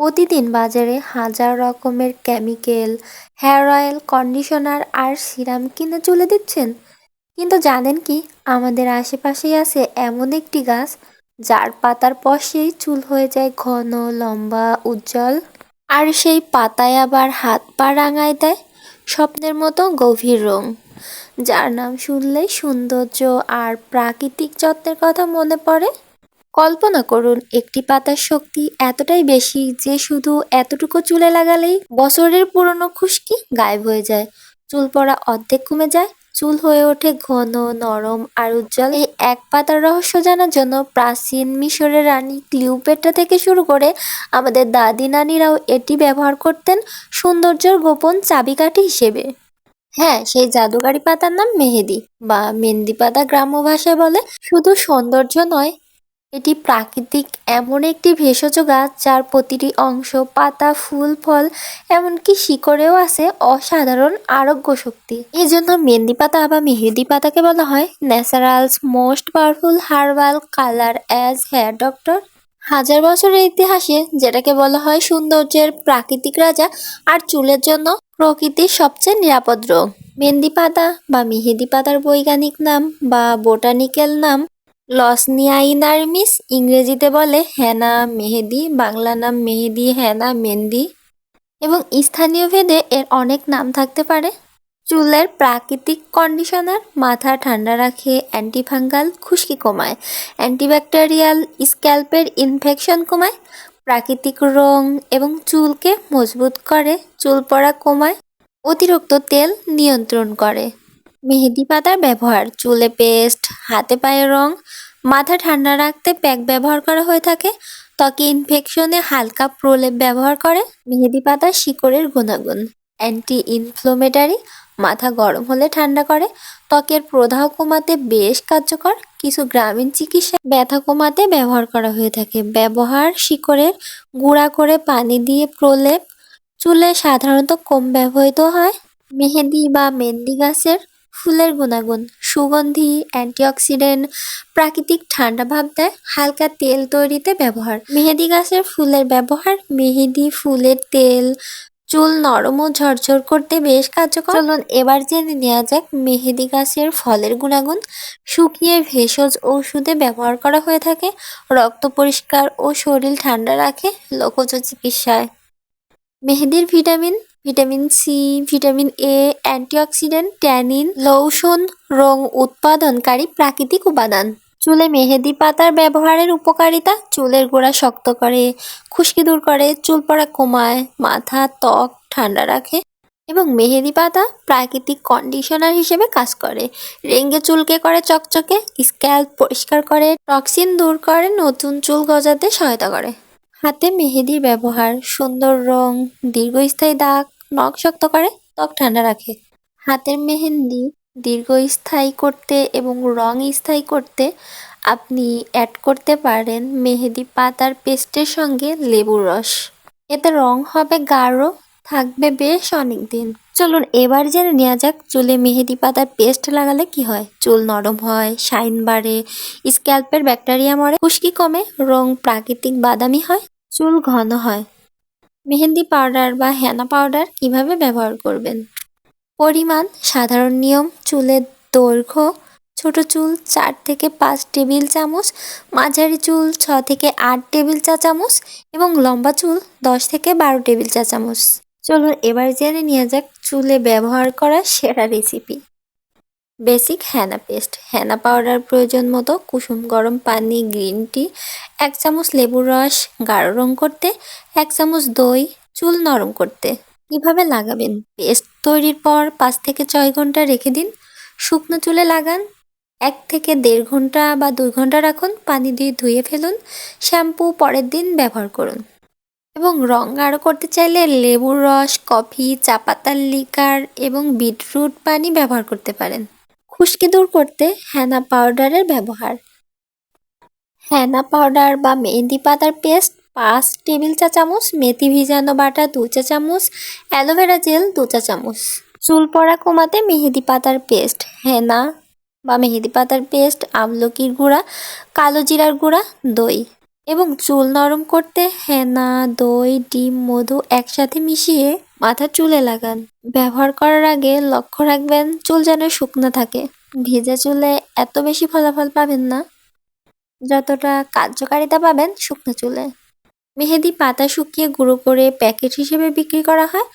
প্রতিদিন বাজারে হাজার রকমের কেমিক্যাল, হেয়ার অয়েল, কন্ডিশনার আর সিরাম কিনে চলে দিচ্ছেন। কিন্তু জানেন কি, আমাদের আশেপাশেই আছে এমন একটি গাছ, যার পাতার পশেই চুল হয়ে যায় ঘন, লম্বা, উজ্জ্বল। আর সেই পাতায় আবার হাত পা রাঙায় দেয় স্বপ্নের মতো গভীর রং। যার নাম শুনলেই সৌন্দর্য আর প্রাকৃতিক যত্নের কথা মনে পড়ে। কল্পনা করুন, একটি পাতার শক্তি এতটাই বেশি যে শুধু এতটুকু চুলে লাগালেই বছরের পুরনো খুশকি গায়েব হয়ে যায়। চুল পড়া অর্ধেক কমে যায়, চুল হয়ে ওঠে ঘন, নরম আর উজ্জ্বল। এই এক পাতার রহস্য জানার জন্য প্রাচীন মিশরের রানী ক্লিওপেট্রা থেকে শুরু করে আমাদের দাদি নানিরাও এটি ব্যবহার করতেন সৌন্দর্যের গোপন চাবিকাঠি হিসেবে। হ্যাঁ সেই জাদুকারি পাতার নাম মেহেদি বা মেহেন্দি পাতা গ্রাম্য ভাষায় বলে শুধু সৌন্দর্য নয় এটি প্রাকৃতিক এমন একটি ভেষজ গাছ যার প্রতিটি অংশ, পাতা, ফুল, ফল, এমনকি শিকড়েও আছে অসাধারণ আরোগ্য শক্তি। এই জন্য মেহেন্দি পাতা বা মেহেদি পাতাকে বলা হয়। Naturals, most powerful, herbal, colour, as, hair, doctor. হাজার বছরের ইতিহাসে যেটাকে বলা হয় সৌন্দর্যের প্রাকৃতিক রাজা আর চুলের জন্য প্রকৃতির সবচেয়ে নিরাপদ রোগ। মেহেন্দি পাতা বা মেহেদি পাতার বৈজ্ঞানিক নাম বা বোটানিক্যাল নাম লসনিয়াইনারমিস ইংরেজিতে বলে হেনা মেহেদি, বাংলা নাম মেহেদি, হেনা মেহেন্দি এবং স্থানীয় ভেদে এর অনেক নাম থাকতে পারে। চুলের প্রাকৃতিক কন্ডিশনার, মাথা ঠান্ডা রাখে, অ্যান্টিফাঙ্গাল খুশকি কমায়, অ্যান্টিব্যাকটেরিয়াল স্ক্যাল্পের ইনফেকশন কমায়, প্রাকৃতিক রং এবং চুলকে মজবুত করে, চুল পড়া কমায়, অতিরিক্ত তেল নিয়ন্ত্রণ করে। মেহেদি পাতার ব্যবহার, চুলে পেস্ট, হাতে পায়ে রং, মাথা ঠান্ডা রাখতে প্যাক ব্যবহার করা হয়ে থাকে। ত্বকে ইনফেকশনে হালকা প্রলেপ ব্যবহার করে। মেহেদি পাতার শিকড়ের গুণাগুণ অ্যান্টি ইনফ্লোমেটারি মাথা গরম হলে ঠান্ডা করে। ত্বকের প্রদাহ কমাতে বেশ কার্যকর। কিছু গ্রামীণ চিকিৎসা ব্যথা কমাতে ব্যবহার করা হয়ে থাকে। ব্যবহার শিকড়ের গুঁড়া করে পানি দিয়ে প্রলেপ, চুলে সাধারণত কম ব্যবহৃত হয়। মেহেদি বা মেহেন্দি গাছের ফুলের গুণাগুণ, সুগন্ধি, অ্যান্টিঅক্সিডেন্ট, প্রাকৃতিক ঠান্ডা ভাব দেয়, হালকা তেল তৈরিতে ব্যবহার। মেহেদি গাছের ফুলের ব্যবহার, মেহেদি ফুলের তেল, চুল নরম ও ঝরঝর করতে বেশ কার্যকর। চলুন এবার জেনে নেওয়া যাক মেহেদি গাছের ফলের গুণাগুণ। শুকিয়ে ভেষজ ঔষধে ব্যবহার করা হয়ে থাকে, রক্ত পরিষ্কার ও শরীর ঠান্ডা রাখে লোকজ চিকিৎসায়। মেহেদির vitamin vitamin C vitamin A antioxidant tannin lawsone রং উৎপাদনকারী প্রাকৃতিক উপাদান। চুলে মেহেদি পাতার ব্যবহারের উপকারিতা চুলের গোড়া শক্ত করে, খুশকি দূর করে, চুল পড়া কমায়, মাথা, ত্বক ঠান্ডা রাখে এবং মেহেদি পাতা প্রাকৃতিক কন্ডিশনার হিসেবে কাজ করে। রেঙ্গে চুলকে করে চকচকে স্ক্যাল্প পরিষ্কার করে টক্সিন দূর করে, নতুন চুল গজাতে সহায়তা করে। হাতে মেহেদির ব্যবহার, সুন্দর রং, দীর্ঘস্থায়ী দাগ নখ শক্ত করে, ত্বক ঠান্ডা রাখে। হাতের মেহেন্দি দীর্ঘস্থায়ী করতে এবং রং স্থায়ী করতে আপনি অ্যাড করতে পারেন মেহেদি পাতার পেস্টের সঙ্গে লেবুর রস। এতে রং হবে গাঢ়, থাকবে বেশ অনেক দিন চলুন এবার জেনে নেওয়া যাক চুলে মেহেদি পাতার পেস্ট লাগালে কি হয়। চুল নরম হয়, শাইন বাড়ে, স্ক্যাল্পের ব্যাকটেরিয়া মরে, খুশকি কমে, রং প্রাকৃতিক বাদামি হয়, চুল ঘন হয়। মেহেন্দি পাউডার বা হেনা পাউডার কীভাবে ব্যবহার করবেন? পরিমাণ, সাধারণ নিয়ম, চুলের দৈর্ঘ্য, ছোট চুল চার থেকে পাঁচ টেবিল চামচ, মাঝারি চুল ছ থেকে আট টেবিল চা চামচ এবং লম্বা চুল দশ থেকে বারো টেবিল চা চামচ। চলুন এবার জেনে নেওয়া যাক চুলে ব্যবহার করা সেরা recipe basic henna paste. Henna powder প্রয়োজন মতো, কুসুম গরম পানি, গ্রিন টি, এক চামচ লেবুর রস, গাঢ় রং করতে, এক চামচ দই, চুল নরম করতে। কীভাবে লাগাবেন? পেস্ট তৈরির পর পাঁচ থেকে ছয় ঘণ্টা রেখে দিন। শুকনো চুলে লাগান। এক থেকে দেড় ঘণ্টা বা দুই ঘণ্টা রাখুন, পানি দিয়ে ধুয়ে ফেলুন। শ্যাম্পু পরের দিন ব্যবহার করুন। এবং রং গাঢ় করতে চাইলে লেবুর রস, কফি, চা পাতার লিকার এবং বিটরুট পানি ব্যবহার করতে পারেন। খুশকি দূর করতে হেনা পাউডারের ব্যবহার। হেনা পাউডার বা মেহেন্দি পাতার পেস্ট পাঁচ টেবিল চা চামচ, মেথি ভিজানো বাটা দু চা চামচ অ্যালোভেরা জেল দু চা চামচ। চুল পড়া কমাতে মেহেদি পাতার পেস্ট হেনা বা মেহেদি পাতার পেস্ট আমলকির গুঁড়া, কালো জিরার গুঁড়া, দই এবং চুল নরম করতে হেনা দই, ডিম, মধু একসাথে মিশিয়ে মাথার চুলে লাগান। ব্যবহার করার আগে লক্ষ্য রাখবেন, চুল যেন শুকনো থাকে। ভেজা চুলে এত বেশি ফলাফল পাবেন না, যতটা কার্যকারিতা পাবেন শুকনো চুলে। মেহেদি পাতা শুকিয়ে গুঁড়ো করে প্যাকেট হিসেবে বিক্রি করা হয়।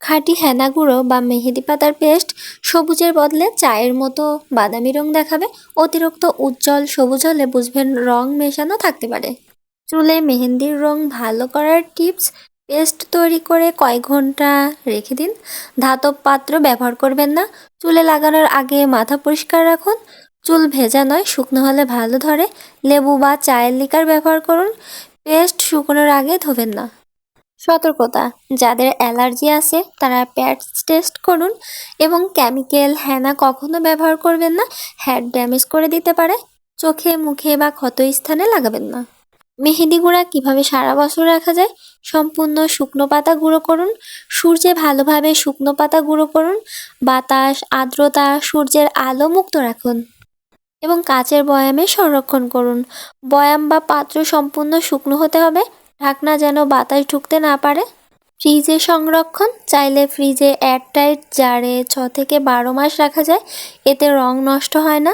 খাঁটি হেনা গুঁড়ো বা মেহেদি পাতার পেস্ট সবুজের বদলে চায়ের মতো বাদামি রং দেখাবে। অতিরিক্ত উজ্জ্বল সবুজ হলে বুঝবেন রং মেশানো থাকতে পারে। চুলে মেহেন্দির রং ভালো করার টিপস পেস্ট তৈরি করে কয়েক ঘণ্টা রেখে দিন। ধাতব পাত্র ব্যবহার করবেন না। চুলে লাগানোর আগে মাথা পরিষ্কার রাখুন। চুল ভেজা নয়, শুকনো হলে ভালো ধরে। লেবু বা চায়ের লিকার ব্যবহার করুন। পেস্ট শুকনোর আগে ধোবেন না। সতর্কতা, যাদের অ্যালার্জি আছে, তারা প্যাডস টেস্ট করুন এবং কেমিক্যাল হ্যানা কখনো ব্যবহার করবেন না। হেয়ার ড্যামেজ করে দিতে পারে। চোখে, মুখে বা ক্ষত স্থানে লাগাবেন না। মেহেদি গুঁড়া কীভাবে সারা বছর রাখা যায়? সম্পূর্ণ শুকনো পাতা গুঁড়ো করুন। সূর্যে ভালোভাবে শুকনো পাতা গুঁড়ো করুন। বাতাস, আর্দ্রতা সূর্যের আলো মুক্ত রাখুন। এবং কাচের বয়ামে সংরক্ষণ করুন। বয়াম বা পাত্র সম্পূর্ণ শুকনো হতে হবে। ঢাকনা যেন বাতাস ঢুকতে না পারে। ফ্রিজে সংরক্ষণ। চাইলে ফ্রিজে এয়ারটাইট জারে ছ থেকে বারো মাস রাখা যায়। এতে রং নষ্ট হয় না।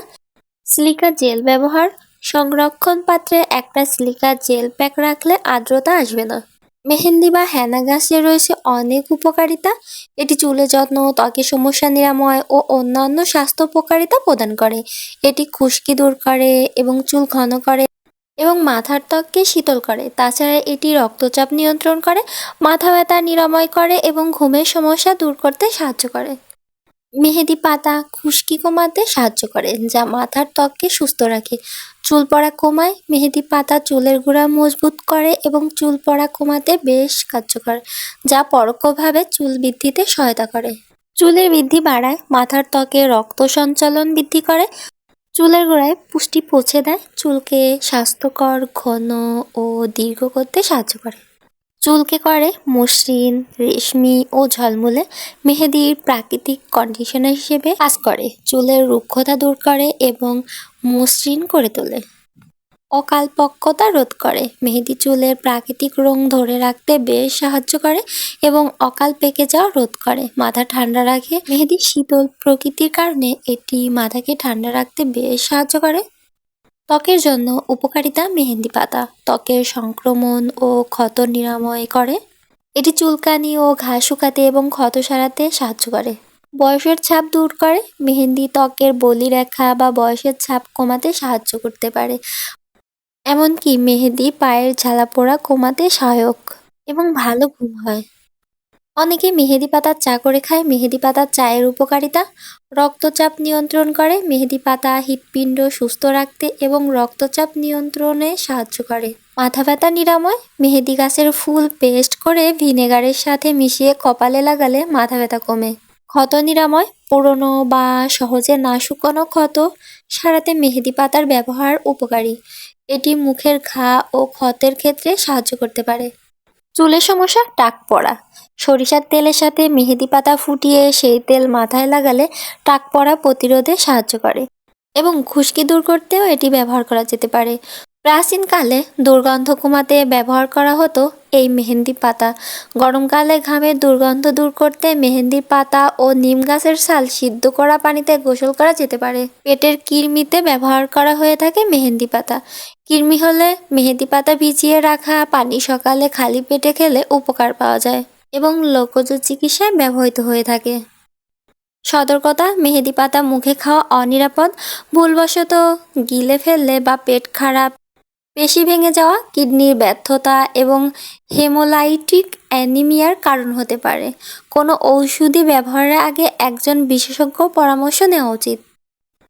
সিলিকা জেল ব্যবহার। সংরক্ষণ পাত্রে একটা সিলিকা জেল প্যাক রাখলে আর্দ্রতা আসবে না। মেহেন্দি বা হেনা গাছে রয়েছে অনেক উপকারিতা। এটি চুলের যত্ন ত্বকের সমস্যা নিরাময় ও অন্যান্য স্বাস্থ্য উপকারিতা প্রদান করে। এটি খুশকি দূর করে এবং চুল ঘন করে এবং মাথার ত্বককে শীতল করে। তাছাড়া এটি রক্তচাপ নিয়ন্ত্রণ করে, মাথা ব্যথা নিরাময় করে এবং ঘুমের সমস্যা দূর করতে সাহায্য করে। মেহেদি পাতা, খুশকি কমাতে সাহায্য করে, যা মাথার ত্বককে সুস্থ রাখে। চুল পড়া কমায়, মেহেদি পাতা চুলের গোড়া মজবুত করে এবং চুল পড়া কমাতে বেশ কার্যকর, যা পরোক্ষভাবে চুল বৃদ্ধিতে সহায়তা করে। চুলের বৃদ্ধি বাড়ায়, মাথার ত্বকে রক্ত সঞ্চালন বৃদ্ধি করে, চুলের গোড়ায় পুষ্টি পৌঁছে দেয়, চুলকে স্বাস্থ্যকর, ঘন ও দীর্ঘ করতে সাহায্য করে। চুলকে করে মসৃণ, রেশমি ও ঝলমলে মেহেদির প্রাকৃতিক কন্ডিশনার হিসেবে কাজ করে। চুলের রুক্ষতা দূর করে এবং মসৃণ করে তোলে। অকালপক্কতা রোধ করে। মেহেদি চুলের প্রাকৃতিক রং ধরে রাখতে বেশ সাহায্য করে এবং অকাল পেকে যাওয়া রোধ করে। মাথা ঠান্ডা রাখে। মেহেদি শীতল প্রকৃতির কারণে এটি মাথাকে ঠান্ডা রাখতে বেশ সাহায্য করে। ত্বকের জন্য উপকারিতা মেহেন্দি পাতা। ত্বকের সংক্রমণ ও ক্ষত নিরাময় করে। এটি চুলকানি ও ঘা শুকাতে এবং ক্ষত সারাতে সাহায্য করে। বয়সের ছাপ দূর করে। মেহেন্দি ত্বকের বলি রেখা বা বয়সের ছাপ কমাতে সাহায্য করতে পারে। এমনকি মেহেদি পায়ের ঝালাপোড়া কমাতে সহায়ক এবং ভালো ঘুম হয়। অনেকে মেহেদি পাতার চা করে খায়। মেহেদি পাতার চায়ের উপকারিতা, রক্তচাপ নিয়ন্ত্রণ করে। মেহেদি পাতা হৃৎপিণ্ড সুস্থ রাখতে এবং রক্তচাপ নিয়ন্ত্রণে সাহায্য করে। মাথা ব্যথা নিরাময়, মেহেদি গাছের ফুল পেস্ট করে ভিনেগারের সাথে মিশিয়ে কপালে লাগালে মাথা ব্যথা কমে। ক্ষত নিরাময়, পুরনো বা সহজে না শুকানো ক্ষত সারাতে মেহেদি পাতার ব্যবহার উপকারী। এটি মুখের ঘা ও ক্ষতের ক্ষেত্রে সাহায্য করতে পারে। চুলের সমস্যা, টাক পড়া। সরিষার তেলের সাথে মেহেদি পাতা ফুটিয়ে সেই তেল মাথায় লাগালে টাক পড়া প্রতিরোধে সাহায্য করে এবং খুশকি দূর করতেও এটি ব্যবহার করা যেতে পারে। প্রাচীনকালে দুর্গন্ধ কমাতে ব্যবহার করা হতো এই মেহেন্দি পাতা। গরমকালে ঘামের দুর্গন্ধ দূর করতে মেহেন্দি পাতা ও নিম গাছের ছাল সিদ্ধ করা পানিতে গোসল করা যেতে পারে। পেটের কৃমিতে ব্যবহার করা হয়ে থাকে মেহেন্দি পাতা। কৃমি হলে মেহেন্দি পাতা ভিজিয়ে রাখা, পানি সকালে খালি পেটে খেলে উপকার পাওয়া যায় এবং লোকজ চিকিৎসায় ব্যবহৃত হয়ে থাকে। সতর্কতা মেহেদি পাতা মুখে খাওয়া অনিরাপদ, ভুলবশত গিলে ফেললে বা পেট খারাপ পেশি ভেঙে যাওয়া, কিডনির ব্যর্থতা এবং হেমোলাইটিক অ্যানিমিয়ার কারণ হতে পারে। কোনো ঔষধি ব্যবহারের আগে একজন বিশেষজ্ঞ পরামর্শ নেওয়া উচিত।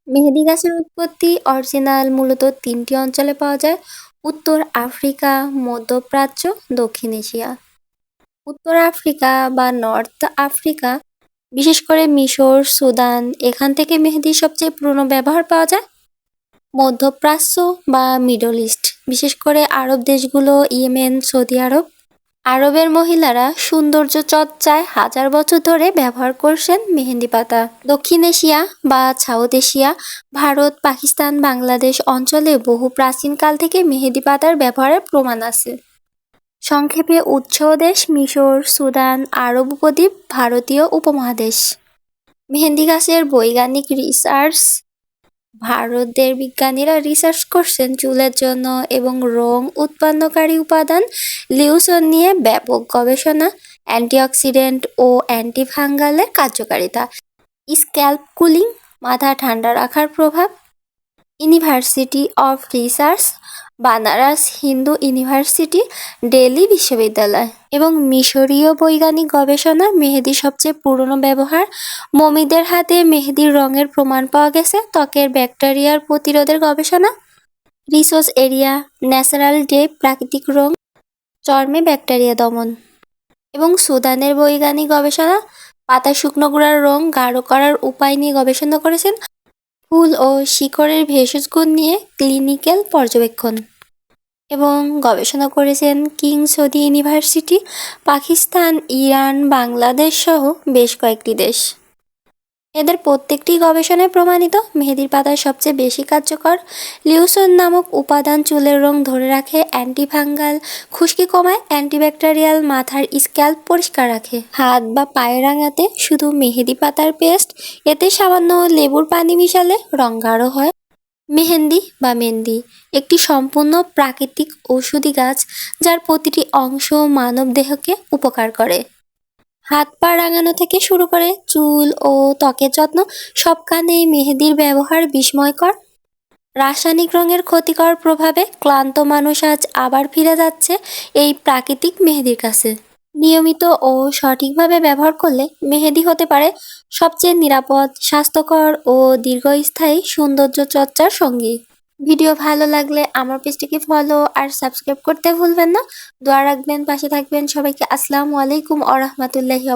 মেহেদি গাছের উৎপত্তি অরিজিনাল মূলত তিনটি অঞ্চলে পাওয়া যায়। উত্তর আফ্রিকা, মধ্যপ্রাচ্য, দক্ষিণ এশিয়া। উত্তর আফ্রিকা বা নর্থ আফ্রিকা, বিশেষ করে মিশর, সুদান, এখান থেকে মেহেদির সবচেয়ে পুরনো ব্যবহার পাওয়া যায়। মধ্যপ্রাচ্য বা মিডল ইস্ট, বিশেষ করে আরব দেশগুলো, ইয়েমেন, সৌদি আরব। আরবের মহিলারা সৌন্দর্য চর্চায় হাজার বছর ধরে ব্যবহার করছেন মেহেন্দি পাতা। দক্ষিণ এশিয়া বা সাউথ এশিয়া, ভারত, পাকিস্তান, বাংলাদেশ অঞ্চলে বহু প্রাচীনকাল থেকে মেহেদি পাতার ব্যবহারের প্রমাণ আছে। সংক্ষেপে উৎস দেশ মিশর, সুদান, আরব উপদ্বীপ, ভারতীয় উপমহাদেশ। মেহেন্দি গাছের বৈজ্ঞানিক রিসার্চ ভারতের বিজ্ঞানীরা রিসার্চ করছেন চুলের জন্য এবং রং উৎপন্নকারী উপাদান লিউসন নিয়ে ব্যাপক গবেষণা অ্যান্টিঅক্সিডেন্ট ও অ্যান্টিফাঙ্গালের কার্যকারিতা স্ক্যাল্প কুলিং মাথা ঠান্ডা রাখার প্রভাব university of research Banaras Hindu University Delhi বিশ্ববিদ্যালয় এবং মিশরীয় বৈজ্ঞানিক গবেষণা মেহেদি সবচেয়ে পুরনো ব্যবহার। মমিদের হাতে মেহেদির রঙের প্রমাণ পাওয়া গেছে ত্বকের ব্যাকটেরিয়ার প্রতিরোধের গবেষণা। রিসোর্স এরিয়া, ন্যাচারাল ডে, প্রাকৃতিক রং, চর্মে ব্যাকটেরিয়া দমন এবং সুদানের বৈজ্ঞানিক গবেষণা। পাতা শুকনো গুঁড়ার রং গাঢ় করার উপায় নিয়ে গবেষণা করেছেন ফুল ও শিকড়ের ভেষজ গুণ নিয়ে ক্লিনিক্যাল পর্যবেক্ষণ এবং গবেষণা করেছেন King Saudi University, Pakistan, Iran, Bangladesh সহ বেশ কয়েকটি দেশ। এদের প্রত্যেকটি গবেষণায় প্রমাণিত মেহেদির পাতা সবচেয়ে বেশি কার্যকর লিউসন নামক উপাদান চুলের রং ধরে রাখে, অ্যান্টিফাঙ্গাল খুশকি কমায়, অ্যান্টিব্যাকটেরিয়াল মাথার স্ক্যাল্প পরিষ্কার রাখে। হাত বা পায়ে রাঙাতে শুধু মেহেদি পাতার পেস্ট, এতে সামান্য লেবুর পানি মিশালে রং গাঢ় হয়। মেহেন্দি বা মেহেন্দি, একটি সম্পূর্ণ প্রাকৃতিক ঔষধি গাছ যার প্রতিটি অংশ মানব দেহকে উপকার করে। হাত পা রাঙানো থেকে শুরু করে চুল ও ত্বকের যত্ন সব কানেই মেহেদির ব্যবহার বিস্ময়কর। রাসায়নিক রঙের ক্ষতিকর প্রভাবে ক্লান্ত মানুষ আজ আবার ফিরে যাচ্ছে এই প্রাকৃতিক মেহেদির কাছে। নিয়মিত ও সঠিকভাবে ব্যবহার করলে মেহেদি হতে পারে সবচেয়ে নিরাপদ, স্বাস্থ্যকর ও দীর্ঘস্থায়ী সৌন্দর্য চর্চার সঙ্গী। ভিডিও ভালো লাগলে আমার পেজটিকে ফলো আর সাবস্ক্রাইব করতে ভুলবেন না। দোয়া রাখবেন, পাশে থাকবেন সবাইকে। আসসালামু আলাইকুম আ রহমতুল্লাহি